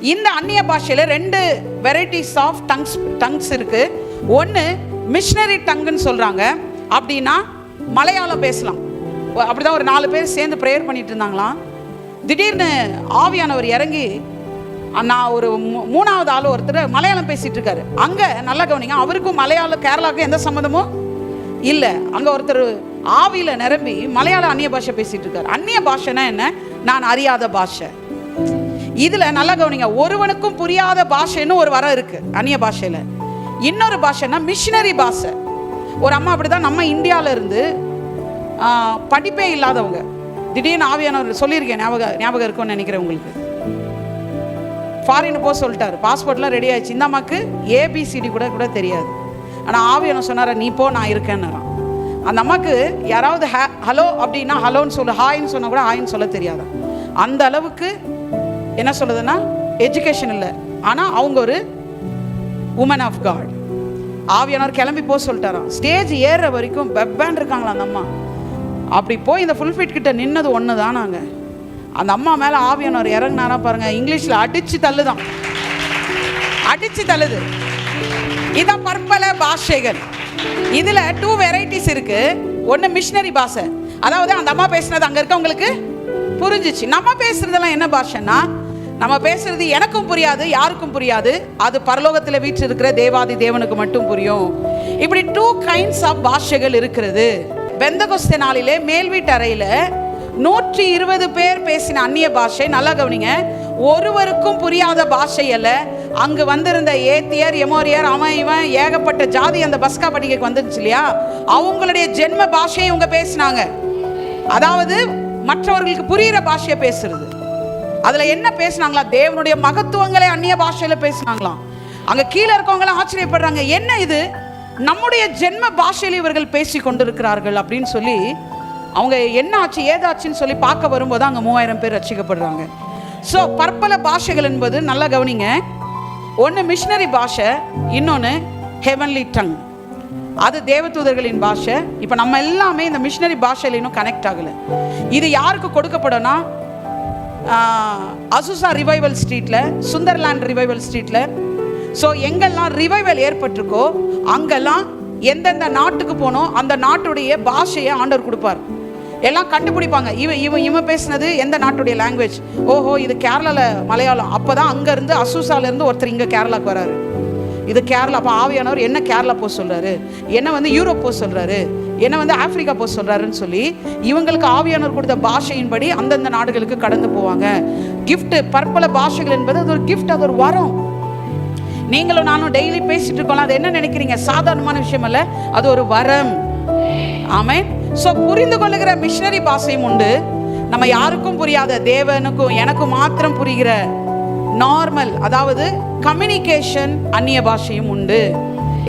இந்த அந்நிய பாஷையில் ரெண்டு வெரைட்டிஸ் ஆஃப் டங்ஸ் டங்ஸ் இருக்கு. ஒன்று மிஷினரி டங்குன்னு சொல்கிறாங்க அப்படின்னா மலையாளம் பேசலாம். அப்படிதான் ஒரு நாலு பேர் சேர்ந்து ப்ரேயர் பண்ணிட்டு இருந்தாங்களாம். திடீர்னு ஆவியானவர் இறங்கி நான் ஒரு மூணாவது ஆள் ஒருத்தர் மலையாளம் பேசிட்டு இருக்காரு. அங்கே நல்லா கவனிங்க அவருக்கும் மலையாளம் கேரளாவுக்கும் எந்த சம்மந்தமும் இல்லை. அங்கே ஒருத்தர் ஆவியில் நிரம்பி மலையாள அந்நிய பாஷை பேசிட்டு இருக்காரு. அந்நிய பாஷைனா என்ன? நான் அறியாத பாஷை. இதில் நல்லா கவனிங்க. ஒருவனுக்கும் புரியாத பாஷைன்னு ஒரு வரம் இருக்கு அந்நிய பாஷையில. இன்னொரு பாஷைனா மிஷினரி பாஷை. ஒரு அம்மா அப்படிதான் நம்ம இந்தியால இருந்து படிப்பே இல்லாதவங்க. திடீர்னு ஆவியானவர் சொல்லியிருக்கேன் ஞாபகம் ஞாபகம் இருக்கும்னு நினைக்கிறேன் உங்களுக்கு. ஃபாரின் போக சொல்லிட்டார். பாஸ்போர்ட்லாம் ரெடி ஆயிடுச்சு. இந்த அம்மாக்கு ஏபிசிடி கூட கூட தெரியாது. ஆனால் ஆவியானவர் சொன்னார நீ போ நான் இருக்கேன்னுறான் அந்த அம்மாக்கு யாராவது ஹே ஹலோ அப்படின்னா ஹலோன்னு சொல்லு ஹாய்ன்னு சொன்னால் கூட ஹாய்ன்னு சொல்ல தெரியாதான் அந்த அளவுக்கு என்ன சொல்லுதுன்னா எஜுகேஷன் இல்லை. ஆனால் அவங்க ஒரு உமன் ஆஃப் காட் ஆவியானவர் கிளம்பி போக சொல்லிட்டாராம். ஸ்டேஜ் ஏறுற வரைக்கும் வெப்பான் இருக்காங்களா அந்த அம்மா? அப்படி போய் இந்த ஃபுல்ஃபிட் கிட்ட நின்னது ஒன்று தான் நாங்கள் அந்த அம்மா மேலே ஆவியானவர் இறங்குனாரா பாருங்க. இங்கிலீஷில் அடிச்சு தள்ளுதான். அடிச்சு தள்ளுது. இதான் பற்பல பாஷைகள். இதுல டூ வெரைட்டிஸ் இருக்கு. ஒன்று மிஷினரி பாஷை. அதாவது அந்த அம்மா பேசுனது அங்க இருக்கவங்களுக்கு புரிஞ்சிச்சு. நம்ம பேசுறதெல்லாம் என்ன பாஷைன்னா நம்ம பேசுறது எனக்கும் புரியாது யாருக்கும் புரியாது. அது பரலோகத்தில் வீற்று இருக்கிற தேவாதி தேவனுக்கு மட்டும் புரியும். இப்படி டூ கைண்ட்ஸ் ஆஃப் பாஷைகள் இருக்கிறது. பெந்தகொஸ்த நாளிலே மேல் வீட்டு அறையில் நூற்றி இருபது பேர் பேசின அந்நிய பாஷை நல்லா கவனிங்க. ஒருவருக்கும் புரியாத பாஷை அல்ல. அங்கு வந்திருந்த ஏத்தியர் எமோரியர் அவன் இவன் ஏகப்பட்ட ஜாதி அந்த பஸ்கா பண்டிகைக்கு வந்துருச்சு இல்லையா? அவங்களுடைய ஜென்ம பாஷையை இவங்க பேசினாங்க. அதாவது மற்றவர்களுக்கு புரியிற பாஷையை பேசுறது. அதுல என்ன பேசுனாங்களா? தேவனுடைய மகத்துவங்களை அந்நிய பாஷையில பேசினாங்களாம் அங்க கீழே இருக்கவங்களாம் ஆச்சரியப்படுறாங்க என்ன இது? நம்முடைய ஜென்ம பாஷையில் இவர்கள் பேசி கொண்டிருக்கிறார்கள் அப்படின்னு சொல்லி அவங்க என்ன ஆச்சு ஏதாச்சுன்னு சொல்லி பார்க்க வரும்போது அங்க மூவாயிரம் பேர் ரசிக்கப்படுறாங்க. ஸோ பற்பல பாஷைகள் என்பது நல்லா கவனிங்க. ஒன்று மிஷினரி பாஷை இன்னொன்று ஹெவன்லி டங் அது தேவதூதர்களின் பாஷை. இப்போ நம்ம எல்லாமே இந்த மிஷினரி பாஷையில் இன்னும் கனெக்ட் ஆகலை. இது யாருக்கு கொடுக்கப்படும்னா அசுசா ரிவைவல் ஸ்ட்ரீட்டில் சுந்தர்லாண்ட் ரிவைவல் ஸ்ட்ரீட்டில் ஸோ எங்கெல்லாம் ரிவைவல் ஏற்பட்டிருக்கோ அங்கெல்லாம் எந்தெந்த நாட்டுக்கு போனோம் அந்த நாட்டுடைய பாஷையை ஆண்டவர் கொடுப்பார். எல்லாம் கண்டுபிடிப்பாங்க. இவன் இவன் இவன் பேசுனது எந்த நாட்டுடைய லாங்குவேஜ் ஓஹோ இது கேரளாவில் மலையாளம். அப்போ தான் அங்கேருந்து அசூசாலேருந்து ஒருத்தர் இங்கே கேரளாவுக்கு வராரு. இது கேரளா அப்போ ஆவியானவர் என்ன கேரளா போக சொல்கிறாரு என்ன வந்து யூரோப் போக சொல்கிறாரு என்ன வந்து ஆப்பிரிக்கா போக சொல்கிறாருன்னு சொல்லி இவங்களுக்கு ஆவியானவர் கொடுத்த பாஷையின்படி அந்தந்த நாடுகளுக்கு கடந்து போவாங்க. கிஃப்ட்டு பற்பல பாஷைகள் என்பது அது ஒரு கிஃப்ட் அது ஒரு வரம். நீங்களும் நானும் டெய்லி பேசிட்டு இருக்கோம் அது என்ன நினைக்கிறீங்க? சாதாரணமான விஷயம் அல்ல அது ஒரு வரம். ஆமே ஸோ புரிந்து கொள்ளுகிற மிஷினரி பாஷையும் உண்டு. நம்ம யாருக்கும் புரியாத தேவனுக்கும் எனக்கும் மாத்திரம் புரிகிற நார்மல் அதாவது கம்யூனிகேஷன் அந்நிய பாஷையும் உண்டு.